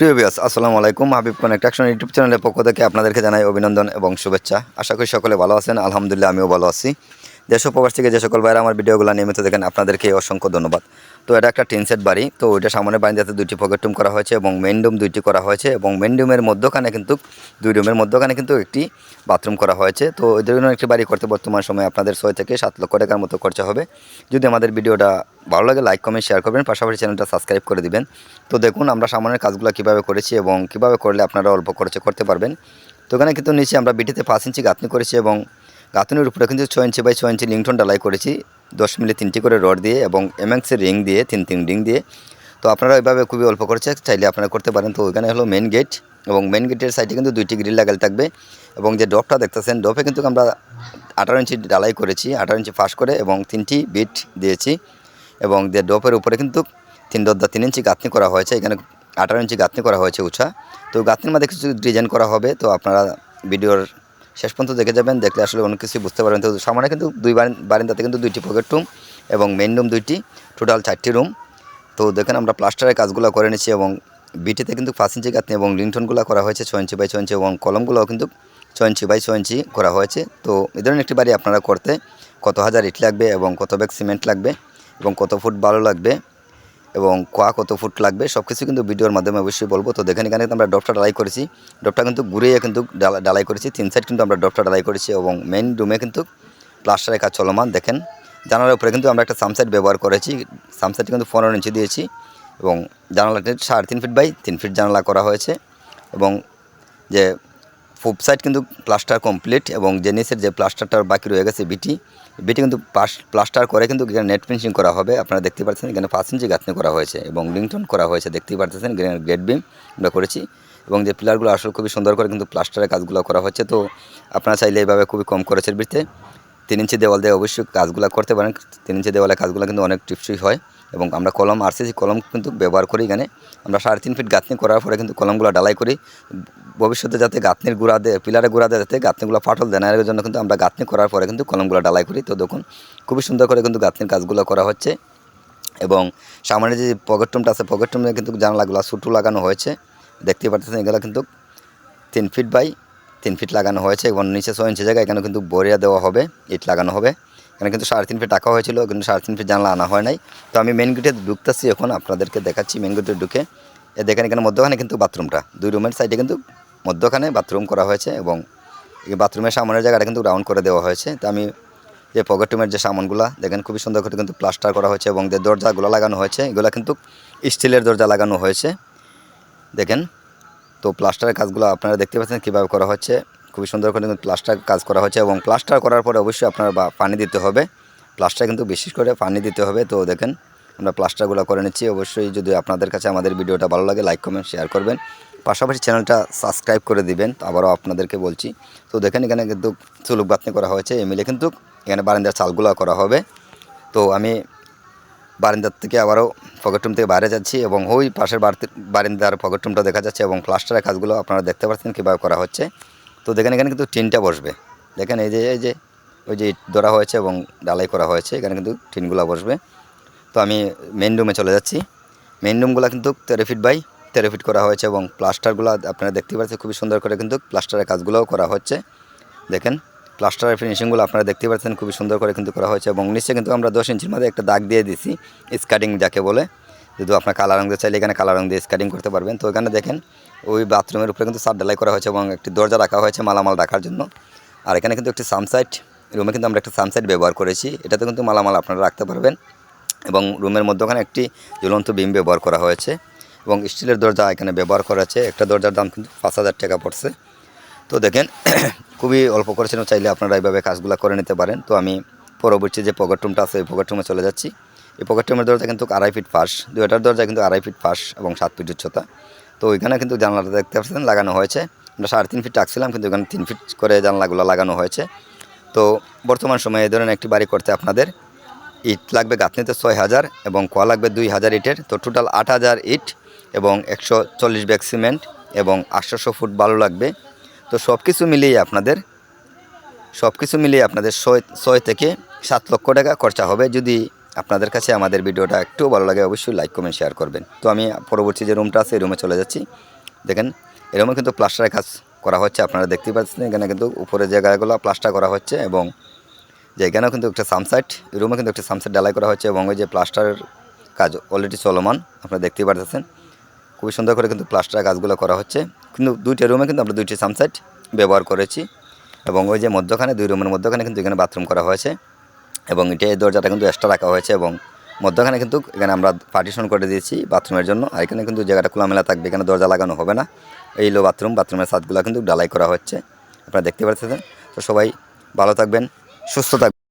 প্রিয় বিয়াস আসসালামু আলাইকুম। হাবিব কনেকট্রাকশন ইউটিউব চ্যানেলের পক্ষ থেকে আপনাদেরকে জানাই অভিনন্দন এবং শুভেচ্ছা। আশা করি সকলে ভালো আছেন। আলহামদুলিল্লাহ, আমিও ভালো আছি। দেশ প্রবাস থেকে যে সকল বাইরে আমার ভিডিওগুলো নিয়মিত দেখেন, আপনাদেরকে অসংখ্য ধন্যবাদ। তো এটা একটা টিন সেট বাড়ি, তো ওইটা সামনে বাড়িতে দুইটি পকেট রুম করা হয়েছে এবং মেন রুম দুইটি করা হয়েছে এবং মেন রুমের মধ্যখানে কিন্তু, দুই রুমের মধ্যখানে কিন্তু একটি বাথরুম করা হয়েছে। তো এদের জন্য একটি বাড়ি করতে বর্তমান সময়ে আপনাদের ছয় থেকে সাত লক্ষ টাকার মতো খরচা হবে। যদি আমাদের ভিডিওটা ভালো লাগে লাইক কমেন্ট শেয়ার করবেন, পাশাপাশি চ্যানেলটা সাবস্ক্রাইব করে দিবেন। তো দেখুন, আমরা সামনের কাজগুলো কীভাবে করেছি এবং কীভাবে করলে আপনারা অল্প খরচে করতে পারবেন। তো এখানে কিন্তু নিচে আমরা বিটিতে পাঁচ ইঞ্চি গাঁথনি করেছি এবং গাঁথনির উপরে কিন্তু ছয় ইঞ্চি বাই ছয় ইঞ্চি লিংটন ডালাই করেছি। দশ মিলি তিনটি করে রড দিয়ে এবং এমএক্সের রিং দিয়ে, তিন তিন রিং দিয়ে। তো আপনারা এভাবে খুবই অল্প খরচে চাইলে আপনারা করতে পারেন। তো ওইখানে হলো মেন গেট এবং মেন গেটের সাইডে কিন্তু দুইটি গ্রিল লাগালে থাকবে। এবং যে ডপটা দেখতেছেন ডপে কিন্তু আমরা আঠারো ইঞ্চি ডালাই করেছি, আঠারো ইঞ্চি ফাঁস করে এবং তিনটি বিট দিয়েছি। এবং যে ডপের উপরে কিন্তু তিন দরদা তিন ইঞ্চি গাঁথনি করা হয়েছে। এখানে আঠারো ইঞ্চি গাঁথনি করা হয়েছে উঁচা তো গাঁথনির মধ্যে কিছু ডিজাইন করা হবে। তো আপনারা ভিডিওর শেষ পর্যন্ত দেখে যাবেন, দেখলে আসলে অনেক কিছুই বুঝতে পারবেন। তো সামনে কিন্তু দুই বারিন- বারিন্দাতে কিন্তু দুইটি পকেট রুম এবং মেন রুম দুইটি টোটাল চারটি রুম তো দেখেন আমরা প্লাস্টারের কাজগুলো করে নিচ্ছি এবং বিটিতে কিন্তু পাঁচ ইঞ্চি গাঁথনি এবং লিংটনগুলো করা হয়েছে ছয় ইঞ্চি বাই ছয় ইঞ্চি এবং কলমগুলোও কিন্তু ছয় ইঞ্চি বাই ছয় ইঞ্চি করা হয়েছে। তো এ ধরনের একটি বাড়ি আপনারা করতে কত হাজার ইট লাগবে এবং কত ব্যাগ সিমেন্ট লাগবে এবং কত ফুট বালু লাগবে এবং কোয়া কত ফুট লাগবে সব কিছু কিন্তু ভিডিওর মাধ্যমে অবশ্যই বলব। তো দেখেন এখানে কিন্তু আমরা ডপটা ডালাই করেছি। ডপটা কিন্তু ঘুরিয়ে কিন্তু ডালা- ডালাই করেছি। তিন সাইড কিন্তু আমরা ডপটা ডালাই করেছি এবং মেইন রুমে কিন্তু প্লাস্টারের কাজ চলমান, দেখেন। জানালার উপরে কিন্তু আমরা একটা সামসাইড ব্যবহার করেছি। সামসাইড কিন্তু পনেরো ইঞ্চি দিয়েছি এবং জানালাটি সাড়ে তিন ফিট বাই তিন ফিট জানালা করা হয়েছে এবং যে ফুপ সাইড কিন্তু প্লাস্টার কমপ্লিট এবং যে নিচের যে প্লাস্টারটা বাকি রয়ে গেছে বিটি বিটি কিন্তু প্লাস্টার করে কিন্তু এখানে নেট ফিনিশিং করা হবে। আপনারা দেখতে পাচ্ছেন এখানে পাঁচ ইঞ্চি গাঁথনি করা হয়েছে এবং লিংটন করা হয়েছে। দেখতেই পাচ্ছেন গ্রেড বিম আমরা করেছি এবং যে পিলারগুলো আসলে খুবই সুন্দর করে কিন্তু প্লাস্টারের কাজগুলো করা হচ্ছে। তো আপনারা চাইলে এইভাবে খুবই কম খরচের ভিত্তিতে তিন ইঞ্চি দেওয়াল দিয়ে অবশ্যই কাজগুলো করতে পারেন। তিন ইঞ্চি দেওয়ালের কাজগুলো কিন্তু অনেক টিপসই হয়। এবং আমরা কলম আরসিসি কলম কিন্তু ব্যবহার করি এখানে। আমরা সাড়ে তিন ফিট গাঁথনি করার পরে কিন্তু কলমগুলো ডালাই করি। ভবিষ্যতে যাতে গাঁথনির গুঁড়া দেয় পিলারে গুঁড়া দেয়, যাতে গাঁথনিগুলো ফাটল দেয় না, এর জন্য কিন্তু আমরা গাঁথনি করার পরে কিন্তু কলমগুলো ডালাই করি। তো দেখুন, খুবই সুন্দর করে কিন্তু গাঁথনির কাজগুলো করা হচ্ছে। এবং সামনে যে পকেট রুমটা আছে, পকেট রুমে কিন্তু জানলাগুলো সুটু লাগানো হয়েছে। দেখতেই পাচ্ছেন, এগুলো কিন্তু তিন ফিট বাই তিন ফিট লাগানো হয়েছে এবং নিচে ছয় ইঞ্চি জায়গায় এখানে কিন্তু বরিয়া দেওয়া হবে, ইট লাগানো হবে। এখানে কিন্তু সাড়ে তিন ফিট টাকা হয়েছিল, কিন্তু সাড়ে তিন ফিট জানলা আনা হয় নাই। তো আমি মেন গেটে ঢুকতেছি এখন, আপনাদেরকে দেখাচ্ছি মেন গেটে ঢুকে। এ দেখেন এখানে মধ্যখানে কিন্তু বাথরুমটা। দুই রুমের সাইডে কিন্তু মধ্যখানে বাথরুম করা হয়েছে এবং এই বাথরুমের সামনের জায়গাটা কিন্তু রাউন্ড করে দেওয়া হয়েছে। তো আমি যে পকেট রুমের যে সামানগুলো, দেখেন খুবই সুন্দর করে কিন্তু প্লাস্টার করা হয়েছে এবং যে দরজাগুলো লাগানো হয়েছে, এগুলো কিন্তু স্টিলের দরজা লাগানো হয়েছে। দেখেন, তো প্লাস্টারের কাজগুলো আপনারা দেখতে পাচ্ছেন কীভাবে করা হচ্ছে। খুবই সুন্দর করে কিন্তু প্লাস্টার কাজ করা হয়েছে এবং প্লাস্টার করার পরে অবশ্যই আপনার পানি দিতে হবে। প্লাস্টার কিন্তু বিশেষ করে পানি দিতে হবে। তো দেখেন, আমরা প্লাস্টারগুলো করে নিচ্ছি। অবশ্যই যদি আপনাদের কাছে আমাদের ভিডিওটা ভালো লাগে লাইক কমেন্ট শেয়ার করবেন। পাশাপাশি চ্যানেলটা সাবস্ক্রাইব করে দিবেন। আবারও আপনাদেরকে বলছি। তো দেখেন, এখানে কিন্তু চুলুক বাতনি করা হয়েছে। এমিলে কিন্তু এখানে বারান্দার চালগুলো করা হবে। তো আমি বারিন্দার থেকে আবারও পকেট রুম থেকে বাইরে যাচ্ছি এবং ওই পাশের বারিন্দার পকেট রুমটা দেখা যাচ্ছে এবং প্লাস্টারের কাজগুলো আপনারা দেখতে পাচ্ছেন কীভাবে করা হচ্ছে। তো দেখেন, এখানে কিন্তু টিনটা বসবে। দেখেন, এই যে এই যে, ওই যে ইট ধরা হয়েছে এবং ডালাই করা হয়েছে, এখানে কিন্তু টিনগুলো বসবে। তো আমি মেন রুমে চলে যাচ্ছি। মেন রুমগুলো কিন্তু তেরো ফিট বাই তেরো ফিট করা হয়েছে এবং প্লাস্টারগুলো আপনারা দেখতে পাচ্ছেন, খুবই সুন্দর করে কিন্তু প্লাস্টারের কাজগুলোও করা হচ্ছে। দেখেন প্লাস্টারের ফিনিশিংগুলো আপনারা দেখতে পাচ্ছেন, খুবই সুন্দর করে কিন্তু করা হয়েছে এবং নিচে কিন্তু আমরা দশ ইঞ্চির মধ্যে একটা দাগ দিয়ে দিছি, স্কাটিং যাকে বলে। যদি আপনার কালার রঙ দিয়ে চাইলে এখানে কালার রঙ দিয়ে স্কাটিং করতে পারবেন। তো এখানে দেখেন, ওই বাথরুমের উপরে কিন্তু সার ডালাই করা হয়েছে এবং একটি দরজা রাখা হয়েছে মালামাল রাখার জন্য। আর এখানে কিন্তু একটি সামসাইড রুমে কিন্তু আমরা একটা সানসাইট ব্যবহার করেছি। এটাতে কিন্তু মালামাল আপনারা রাখতে পারবেন এবং রুমের মধ্যখানে একটি ঝুলন্ত বিম ব্যবহার করা হয়েছে এবং স্টিলের দরজা এখানে ব্যবহার করা আছে। একটা দরজার দাম কিন্তু পাঁচ হাজার টাকা পড়ছে। তো দেখেন, খুবই অল্প করেছেন চাইলে আপনারা এইভাবে কাজগুলো করে নিতে পারেন। তো আমি পরবর্তী যে পকেট রুমটা আছে, ওই পকেট রুমে চলে যাচ্ছি। এই পকেট রুমের দরজা কিন্তু আড়াই ফিট ফাঁস দুইটার দরজা কিন্তু আড়াই ফিট ফাঁস এবং সাত ফিট উচ্চতা। তো ওইখানে কিন্তু জানলাটা দেখতে পাচ্ছেন, লাগানো হয়েছে। আমরা সাড়ে তিন ফিট রাখছিলাম কিন্তু ওখানে তিন ফিট করে জানলাগুলো লাগানো হয়েছে। তো বর্তমান সময়ে এই ধরনের একটি বাড়ি করতে আপনাদের ইট লাগবে গাঁথনিতে ছয় হাজার এবং কোয়া লাগবে দুই হাজার ইটের। তো টোটাল আট হাজার ইট এবং একশো চল্লিশ ব্যাগ সিমেন্ট এবং আটশোশো ফুট বালু লাগবে। তো সব কিছু মিলিয়ে আপনাদের সব কিছু মিলিয়ে আপনাদের ছয় ছয় থেকে সাত লক্ষ টাকা খরচা হবে। যদি আপনাদের কাছে আমাদের ভিডিওটা একটু ভালো লাগে, অবশ্যই লাইক কমেন্ট শেয়ার করবেন। তো আমি পরবর্তী যে রুমটা আছে, এই রুমে চলে যাচ্ছি। দেখেন, এই কিন্তু প্লাস্টারের কাজ করা হচ্ছে, আপনারা দেখতেই পাচ্ছেন, এখানে কিন্তু উপরের জায়গাগুলো প্লাস্টার করা হচ্ছে এবং যে এখানেও কিন্তু একটা সামসাইট এই রুমে কিন্তু একটা সামসাইট ডালাই করা হচ্ছে এবং ওই যে প্লাস্টারের কাজ অলরেডি চলমান, আপনারা দেখতেই পারতেছেন। খুবই সুন্দর করে কিন্তু প্লাস্টারের কাজগুলো করা হচ্ছে। কিন্তু দুইটা রুমে কিন্তু আমরা দুইটি সামসাইট ব্যবহার করেছি এবং ওই যে মধ্যখানে, দুই রুমের মধ্যখানে কিন্তু এখানে বাথরুম করা হয়েছে। এবং এটা এই দরজাটা কিন্তু এক্সট্রা রাখা হয়েছে এবং মধ্যখানে কিন্তু এখানে আমরা পার্টিশন করে দিয়েছি বাথরুমের জন্য। আর এখানে কিন্তু জায়গাটা খোলামেলা থাকবে, এখানে দরজা লাগানো হবে না। এই লো বাথরুম বাথরুমের ছাদগুলো কিন্তু ডালাই করা হচ্ছে। আপনারা দেখতে পাচ্ছেন। তো সবাই ভালো থাকবেন, সুস্থ থাকবেন।